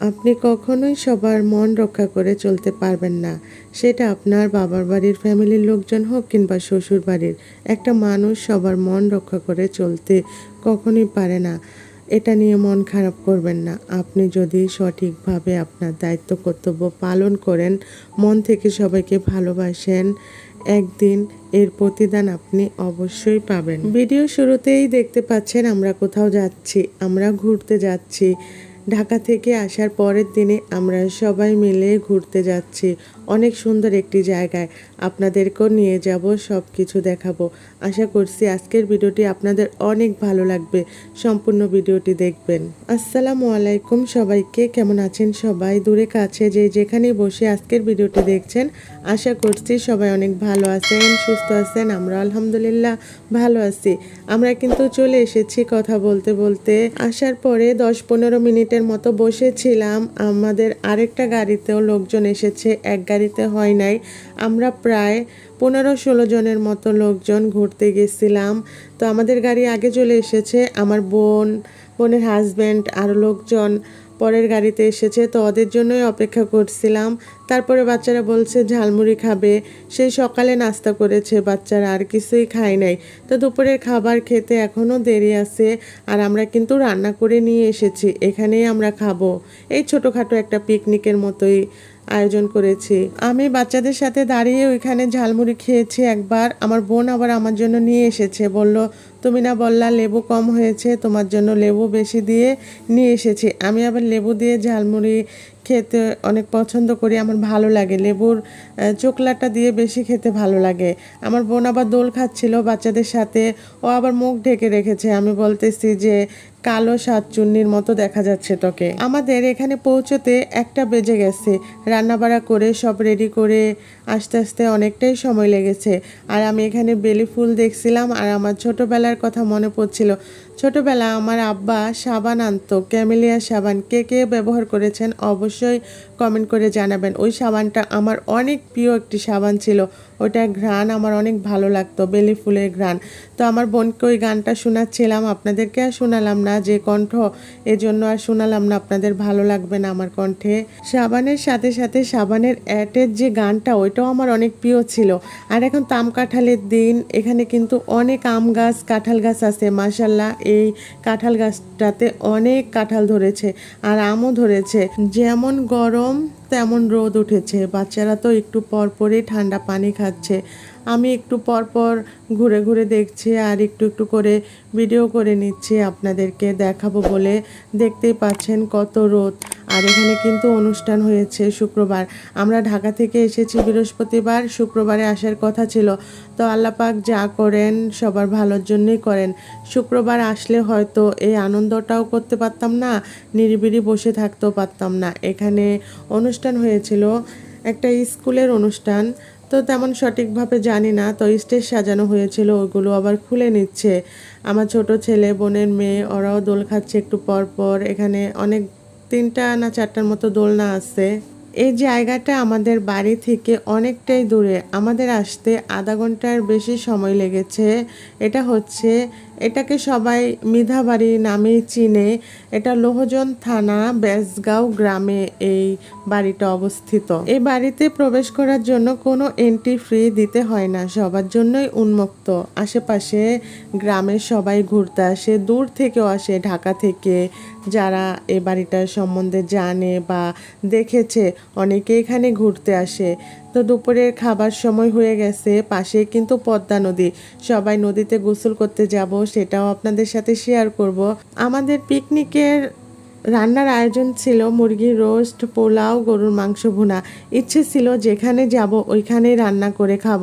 আপনি কখনোই সবার মন রক্ষা করে চলতে পারবেন না। সেটা আপনার বাবার বাড়ির ফ্যামিলির লোকজন হোক কিংবা শ্বশুর বাড়ির। একটা মানুষ সবার মন রক্ষা করে চলতে কখনোই পারে না। এটা নিয়ে মন খারাপ করবেন না। আপনি যদি সঠিকভাবে আপনার দায়িত্ব কর্তব্য পালন করেন, মন থেকে সবাইকে ভালোবাসেন। একদিন এর প্রতিদান আপনি অবশ্যই পাবেন। ভিডিও শুরুতেই দেখতে পাচ্ছেন আমরা কোথাও যাচ্ছি, আমরা ঘুরতে যাচ্ছি। ঢাকা থেকে আসার পরের দিনে আমরা সবাই মিলে ঘুরতে যাচ্ছি। অনেক সুন্দর একটি জায়গায় আপনাদেরকেও নিয়ে যাব সব কিছু দেখাবো। আশা করছি আজকের ভিডিওটি আপনাদের অনেক ভালো লাগবে। সম্পূর্ণ ভিডিওটি দেখবেন। আসসালামু আলাইকুম সবাইকে, কেমন আছেন সবাই? দূরে কাছে যে যেখানে বসে আজকের ভিডিওটি দেখছেন, আশা করছি সবাই অনেক ভালো আছেন, সুস্থ আছেন, আমরা আলহামদুলিল্লাহ ভালো আছি। আমরা কিন্তু চলে এসেছি কথা বলতে বলতে। আসার পরে দশ পনেরো মিনিটের মতো বসেছিলাম, আমাদের আরেকটা গাড়িতেও লোকজন এসেছে, এক গাড়িতে হয় নাই। আমরা প্রায় পনেরো ষোলো জনের মতো লোকজন ঘুরতে গেছিলাম। তো আমাদের গাড়ি আগে চলে এসেছে। আমার বোন, বোনের হাজব্যান্ড আরও লোকজন পরের গাড়িতে এসেছে। তো ওদের জন্যই অপেক্ষা করছিলাম। তারপরে বাচ্চারা বলছে, ঝালমুড়ি খাবে। সেই সকালে নাস্তা করেছে। বাচ্চারা আর কিছুই খায় নাই। তো দুপুরের খাবার খেতে এখনও দেরি আছে। আর আমরা কিন্তু রান্না করে নিয়ে এসেছি। এখানেই আমরা খাব। এই ছোটোখাটো একটা পিকনিকের মতোই আয়োজন করেছি। আমি বাচ্চাদের সাথে দাঁড়িয়ে ওইখানে ঝালমুড়ি খেয়েছি একবার। আমার বোন আবার আমার জন্য নিয়ে এসেছে। বলল, তুমি না বললা লেবু কম হয়েছে, তোমার জন্য লেবু বেশি দিয়ে নিয়ে এসেছি। আমি আবার লেবু দিয়ে ঝালমুড়ি খেতে অনেক পছন্দ করি, আমার ভালো লাগে। লেবুর চোকলাটা দিয়ে বেশি খেতে ভালো লাগে। আমার বোন আবার দোল খাচ্ছিল বাচ্চাদের সাথে, ও আবার মুখ ঢেকে রেখেছে। আমি বলতেছি যে, কালো সাতচুন্নির মতো দেখা যাচ্ছে তোকে। আমাদের এখানে পৌঁছতে একটা বেজে গেছে। রান্নাবাড়া করে, সব রেডি করে আস্তে আস্তে অনেকটাই সময় লেগেছে। আর আমি এখানে বেলি ফুল দেখছিলাম আর আমার ছোটবেলার কথা মনে পড়ছিল। ছোটবেলা আমার আব্বা সাবান আনতো, ক্যামেলিয়া সাবান। কে কে ব্যবহার করেছেন অবশ্যই কমেন্ট করে জানাবেন। ওই সাবানটা আমার অনেক প্রিয় একটি সাবান ছিল। ওটা ঘ্রাণ আমার অনেক ভালো লাগতো, বেলি ফুলের ঘ্রাণ। তো আমার বোনকে ওই গানটা শোনাচ্ছিলাম, আপনাদেরকে আর শোনালাম না, যে কণ্ঠ, এজন্য আর শোনালাম না, আপনাদের ভালো লাগবে না আমার কণ্ঠে। সাবানের সাথে সাথে সাবানের অ্যাটের যে গানটা, ওইটাও আমার অনেক প্রিয় ছিল। আর এখন তাম কাঁঠালের দিন, এখানে কিন্তু অনেক আম গাছ, কাঁঠাল গাছ আছে মাসাল্লাহ এই কাঁঠাল গাছটাতে অনেক কাঁঠাল ধরেছে, আর আমও ধরেছে। যেমন গরম তেমন রোদ উঠেছে। বাচ্চারা তো একটু পর পরই ঠান্ডা পানি খাচ্ছে। আমি একটু পর পর ঘুরে ঘুরে দেখছি আর একটু একটু করে ভিডিও করে নিচ্ছি আপনাদেরকে দেখাবো বলে দেখতেই পাচ্ছেন কত রোদ। আর এখানে কিন্তু অনুষ্ঠান হয়েছে শুক্রবার। আমরা ঢাকা থেকে এসেছি বৃহস্পতিবার, শুক্রবারে আসার কথা ছিল। তো আল্লাপাক যা করেন সবার ভালোর জন্যই করেন। শুক্রবার আসলে হয়তো এই আনন্দটাও করতে পারতাম না, নিরিবিলি বসে থাকতেও পারতাম না। এখানে অনুষ্ঠান হয়েছিল, একটা স্কুলের অনুষ্ঠান। তো তেমন সঠিকভাবে জানি না, তো স্টেজ সাজানো হয়েছিল, ওগুলো আবার খুলে নিচ্ছে। আমার ছোট ছেলে, বোনের মেয়ে, ওরাও দোল খাচ্ছে একটু পর পর। এখানে অনেক তিনটা না চারটার মতো দোলনা আছে। এই জায়গাটা আমাদের বাড়ি থেকে অনেকটাই দূরে। আমাদের আসতে আধা ঘণ্টার বেশি সময় লেগেছে। এটা হচ্ছে, এটাকে সবাই মিধাবাড়ি নামে চিনে। এটা লোহজন থানা, বেসগাঁও গ্রামে এই বাড়িটা অবস্থিত। এই বাড়িতে প্রবেশ করার জন্য কোনো এন্ট্রি ফ্রি দিতে হয় না। সবার জন্যই উন্মুক্ত। আশেপাশে গ্রামের সবাই ঘুরতে আসে, দূর থেকেও আসে। ঢাকা থেকে যারা এ বাড়িটার সম্বন্ধে জানে বা দেখেছে অনেকে এখানে ঘুরতে আসে। তো দুপুরের খাবার সময় হয়ে গেছে পাশে কিন্তু পদ্মা নদী। সবাই নদীতে গোসল করতে যাব, সেটাও আপনাদের সাথে শেয়ার করব। আমাদের পিকনিকের রান্নার আয়োজন ছিল মুরগির রোস্ট, পোলাও, গরুর মাংস ভুনা। ইচ্ছে ছিল যেখানে যাব ওইখানেই রান্না করে খাব।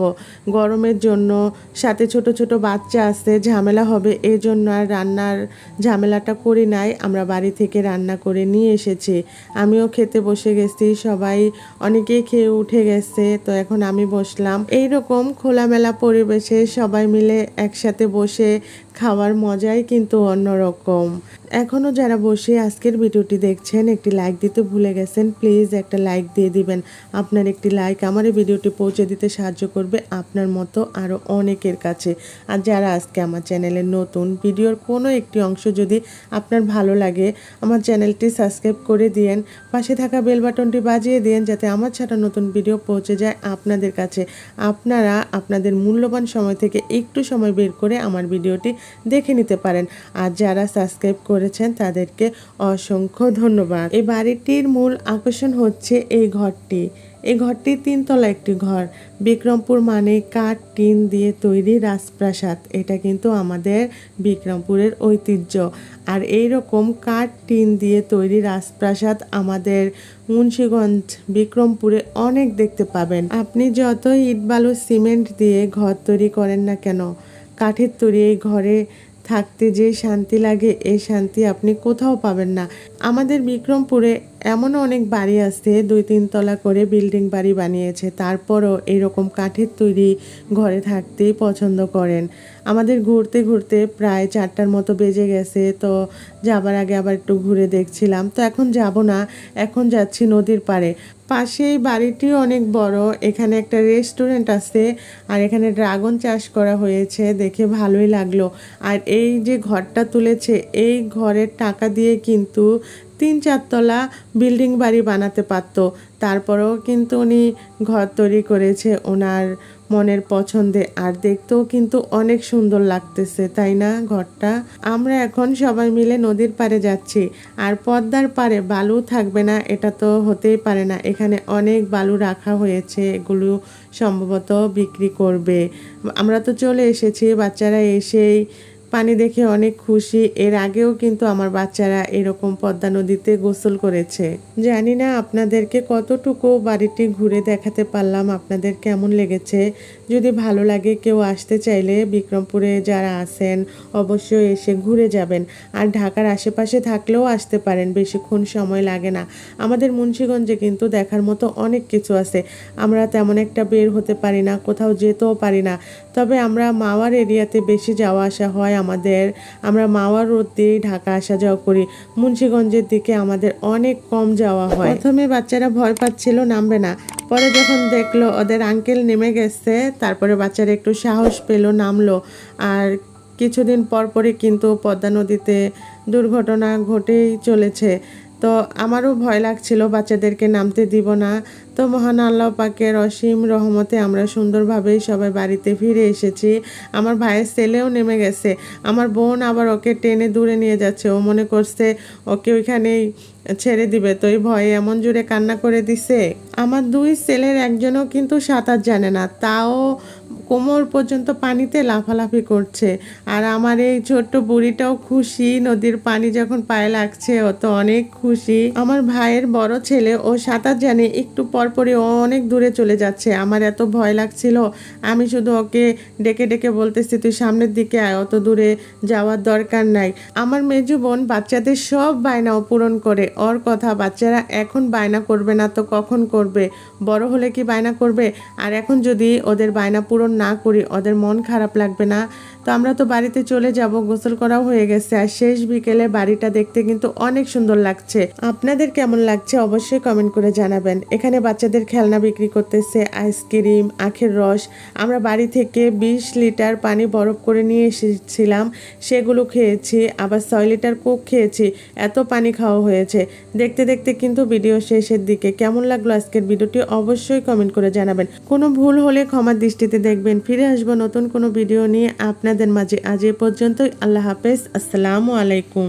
গরমের জন্য সাথে ছোট ছোট বাচ্চা আছে, ঝামেলা হবে এই জন্য আর রান্নার ঝামেলাটা করি নাই। আমরা বাড়ি থেকে রান্না করে নিয়ে এসেছি। আমিও খেতে বসে গেছি, সবাই অনেকেই খেয়ে উঠে গেছে, তো এখন আমি বসলাম। এই রকম খোলামেলা পরিবেশে সবাই মিলে একসাথে বসে খাওয়ার মজাই কিন্তু অন্যরকম। এখনও যারা বসে আজকের ভিডিওটি দেখছেন, একটি লাইক দিতে ভুলে গেছেন প্লিজ একটা লাইক দিয়ে দিবেন। আপনার একটি লাইক আমার এই ভিডিওটি পৌঁছে দিতে সাহায্য করবে আপনার মতো আরও অনেকের কাছে। আর যারা আজকে আমার চ্যানেলে নতুন, ভিডিওর কোনো একটি অংশ যদি আপনার ভালো লাগে, আমার চ্যানেলটি সাবস্ক্রাইব করে দিয়েন, পাশে থাকা বেল বাটনটি বাজিয়ে দিন যাতে আমার ছাড়া নতুন ভিডিও পৌঁছে যায় আপনাদের কাছে। আপনারা আপনাদের মূল্যবান সময় থেকে একটু সময় বের করে আমার ভিডিওটি দেখে নিতে পারেন। আর যারা সাবস্ক্রাইব করেছেন তাদেরকে অসংখ্য ধন্যবাদ। এই বাড়িটির মূল আকর্ষণ হচ্ছে এই ঘরটি। এই ঘরটি তিনতলা একটি ঘর। বিক্রমপুর মানে কাঠ, টিন দিয়ে তৈরি রাজপ্রাসাদ। এটা কিন্তু আমাদের বিক্রমপুরের ঐতিহ্য। আর এই রকম কাঠ, টিন দিয়ে তৈরি রাজপ্রাসাদ আমাদের মুন্সীগঞ্জ, বিক্রমপুরে অনেক দেখতে পাবেন। আপনি যত ইট বালু সিমেন্ট দিয়ে ঘর তৈরি করেন না কেন, কাঠের তৈরি এই ঘরে থাকতে যে শান্তি লাগে এই শান্তি আপনি কোথাও পাবেন না। আমাদের বিক্রমপুরে এমনও অনেক বাড়ি আছে, দুই তিন তলা করে বিল্ডিং বাড়ি বানিয়েছে, তারপরও এরকম কাঠের তৈরি ঘরে থাকতেই পছন্দ করেন। আমাদের ঘুরতে ঘুরতে প্রায় চারটার মতো বেজে গেছে, তো যাবার আগে আবার একটু ঘুরে দেখছিলাম। তো এখন যাব না, এখন যাচ্ছি নদীর পাড়ে। পাশেই বাড়িটি অনেক বড়, এখানে একটা রেস্টুরেন্ট আছে, আর এখানে ড্রাগন চাষ করা হয়েছে, দেখে ভালোই লাগল। আর এই যে ঘরটা তুলেছে, এই ঘরের টাকা দিয়ে কিন্তু তিন চারতলা বিল্ডিং বাড়ি বানাতে পারতো। তারপরেও কিন্তু উনি ঘর তৈরি করেছে ওনার মনের পছন্দে। আর দেখতেও কিন্তু অনেক সুন্দর লাগতেছে, তাই না ঘরটা? আমরা এখন সবাই মিলে নদীর পাড়ে যাচ্ছি। আর পদ্মার পাড়ে বালু থাকবে না, এটা তো হতেই পারে না। এখানে অনেক বালু রাখা হয়েছে, এগুলো সম্ভবত বিক্রি করবে। আমরা তো চলে এসেছি, বাচ্চারা এসেই পানি দেখে অনেক খুশি। এর আগেও কিন্তু আমার বাচ্চারা এরকম পদ্মা নদীতে গোসল করেছে। জানি না আপনাদেরকে কতটুকু বাড়িটি ঘুরে দেখাতে পারলাম, আপনাদের কেমন লেগেছে। যদি ভালো লাগে কেউ আসতে চাইলে বিক্রমপুরে যারা আছেন অবশ্যই এসে ঘুরে যাবেন। আর ঢাকার আশেপাশে থাকলেও আসতে পারেন, বেশিক্ষণ সময় লাগে না। আমাদের মুন্সীগঞ্জে কিন্তু দেখার মতো অনেক কিছু আছে। আমরা তেমন একটা বের হতে পারি না, কোথাও যেতেও পারি না। তবে আমরা মাওয়ার এরিয়াতে বেশি যাওয়া আসা হয় আমাদের। আমরা মাওয়ার রোড দিয়েই ঢাকা আসা যাওয়া করি। মুন্সীগঞ্জের দিকে আমাদের অনেক কম যাওয়া হয়। প্রথমে বাচ্চারা ভয় পাচ্ছিল, নামবে না। পরে যখন দেখল ওদের আঙ্কেল নেমে গেছে, তারপরে বাচ্চারা একটু সাহস পেল, নামলো। আর কিছুদিন পরপরই কিন্তু পদ্মা নদীতে দুর্ঘটনা ঘটেই চলেছে। তো আমারও ভয় লাগছিল বাচ্চাদেরকে নামতে দিব না। তো মহান আল্লাহ পাকের অসীম রহমতে আমরা সুন্দরভাবেই সবাই বাড়িতে ফিরে এসেছি। আমার ভাইয়ের ছেলেও নেমে গেছে। আমার বোন আবার ওকে টেনে দূরে নিয়ে যাচ্ছে। ও মনে করছে ওকে ওইখানেই ছেড়ে দিবে। তো এই ভয়ে এমন জুড়ে কান্না করে দিছে। আমার দুই ছেলের একজনও কিন্তু সাঁতার জানে না। তাও কোমর পর্যন্ত পানিতে লাফালাফি করছে। আর আমার এই ছোট্ট বুড়িটাও খুশি। নদীর পানি যখন পায়ে লাগছে, ও তো অনেক খুশি। আমার ভাইয়ের বড় ছেলে, ও সাঁতার জানে। একটু পরপরই অনেক দূরে চলে যাচ্ছে। আমার এত ভয় লাগছিল। আমি শুধু ওকে ডেকে ডেকে বলতেছি, তুই সামনের দিকে আয়, অত দূরে যাওয়ার দরকার নাই। আমার মেজু বোন বাচ্চাদের সব বায়নাও পূরণ করে। ওর কথা বাচ্চারা এখন বায়না করবে না তো কখন করবে? বড় হলে কি বায়না করবে? আর এখন যদি ওদের বায়না পূরণ না করি, ওদের মন খারাপ লাগবে না? তো আমরা তো বাড়িতে চলে যাব, গোসল করাও হয়ে গেছে। আর শেষ বিকেলে বাড়িটা দেখতে কিন্তু অনেক সুন্দর লাগছে। আপনাদের কেমন লাগছে অবশ্যই কমেন্ট করে জানাবেন। এখানে বাচ্চাদের খেলনা বিক্রি করতেছে, আইসক্রিম, আখের রস। আমরা বাড়ি থেকে বিশ লিটার পানি বরফ করে নিয়ে এসেছিলাম, সেগুলো খেয়েছি, আবার ছয় লিটার কোক খেয়েছি, এত পানি খাওয়া হয়েছে। দেখতে দেখতে কিন্তু ভিডিও শেষের দিকে। কেমন লাগল আজকের ভিডিওটি অবশ্যই কমেন্ট করে জানাবেন। কোনো ভুল হলে ক্ষমার দৃষ্টিতে দেখবেন। ফিরে আসব নতুন কোনো ভিডিও নিয়ে আপনাদের মাঝে। আজ এ পর্যন্তই। আল্লাহ হাফেজ। আসসালামু আলাইকুম।